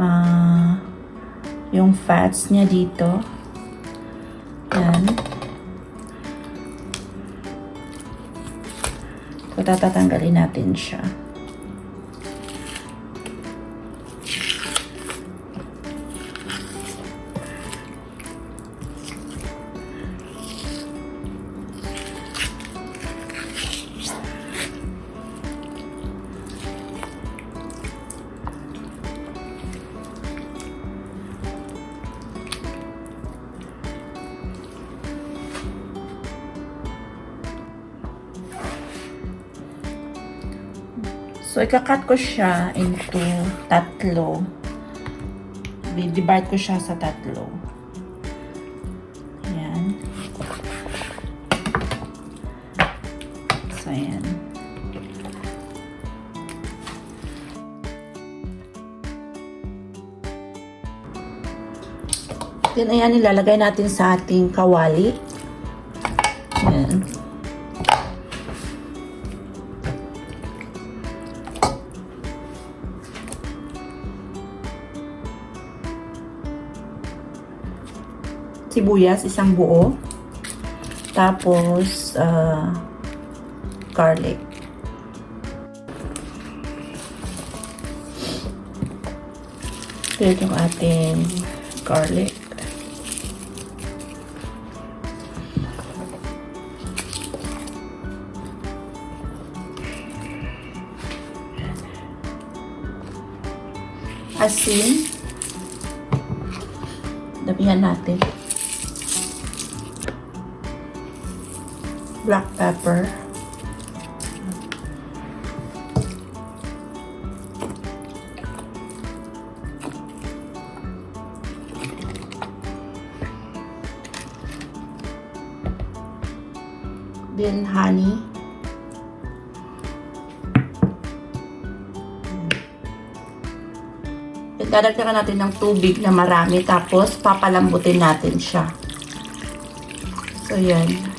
ah, yung fats niya dito. Yan. So, tatatanggalin natin siya. So, ikakat ko siya into tatlo. Divide ko siya sa tatlo. Ayan. So, ayan. Then, ayan, ilalagay natin sa ating kawali. Ayan. Sibuyas, isang buo. Tapos, uh, garlic. Ito yung ating garlic. Asin. Damihan natin. Black pepper. Then honey. Dadagdagan natin ng tubig na marami tapos papalambutin natin siya. So yan.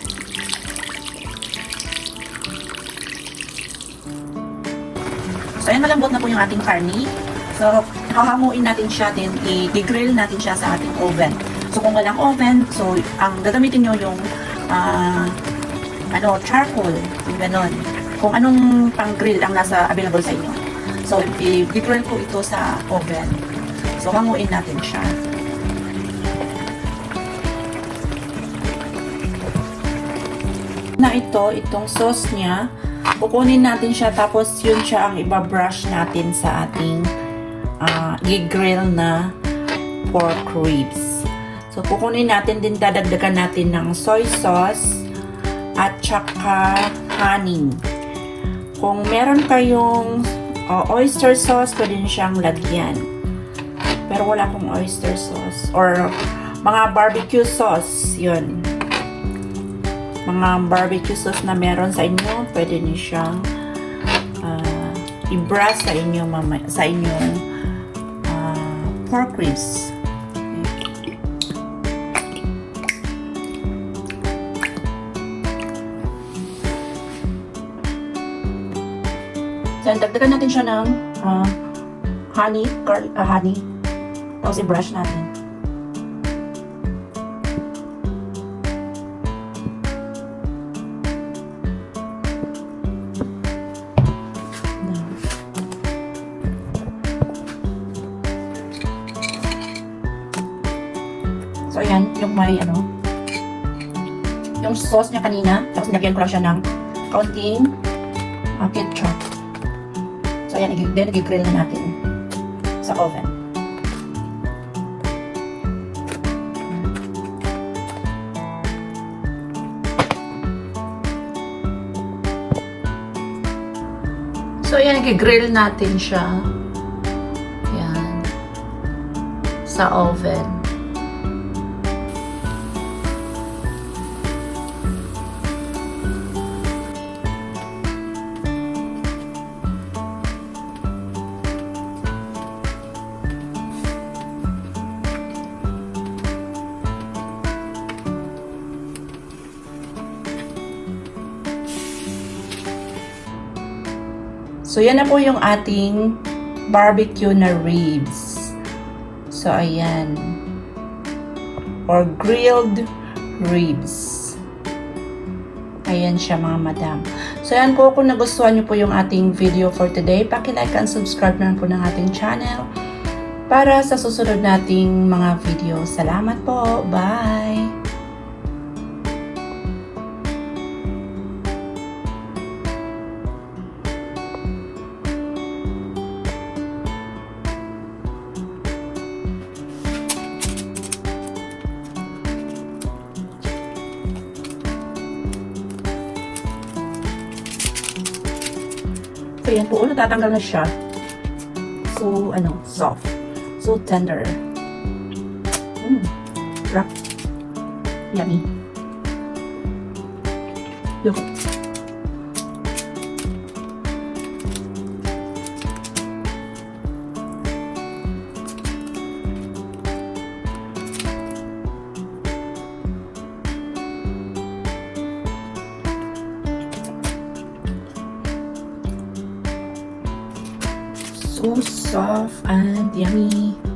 So, ayan, malambot na po yung ating karni. So, hahamuin natin siya, then i-grill natin siya sa ating oven. So, kung walang oven, so, ang gagamitin nyo yung, ah, ano, charcoal, yung ganon. Kung anong pang-grill ang nasa available sa inyo. So, i-grill ko ito sa oven. So, hanguin natin siya. Na ito, itong sauce niya, kukunin natin siya tapos yun siya ang ibabrush natin sa ating uh, i-grill na pork ribs. So, kukunin natin din, dadagdagan natin ng soy sauce at saka honey. Kung meron kayong uh, oyster sauce, pwede siyang lagyan. Pero wala akong oyster sauce or mga barbecue sauce, yun mga barbecue sauce na meron sa inyo, pwede niyo siyang uh, i-brush sa inyo mama, sa inyong uh, pork ribs. So, dagdagan natin siya ng uh, honey, garlic, uh, honey. Tapos i-brush natin. So, ayan, yung may, ano, yung sauce niya kanina, tapos nilagyan ko lang siya ng kaunting uh, ketchup. So, ayan, then, nag-grill na natin sa oven. So, ayan, nag-grill natin siya. Ayan. Sa oven. So, yan na po yung ating barbecue na ribs. So, ayan. Or grilled ribs. Ayan siya mga madam. So, ayan po kung nagustuhan niyo po yung ating video for today. Paki-like and subscribe na po ng ating channel para sa susunod nating mga video. Salamat po. Bye! So, yan po. Natatanggal na siya. So, ano, soft. So tender. Mm. Rock. Yummy. Look. So soft and yummy.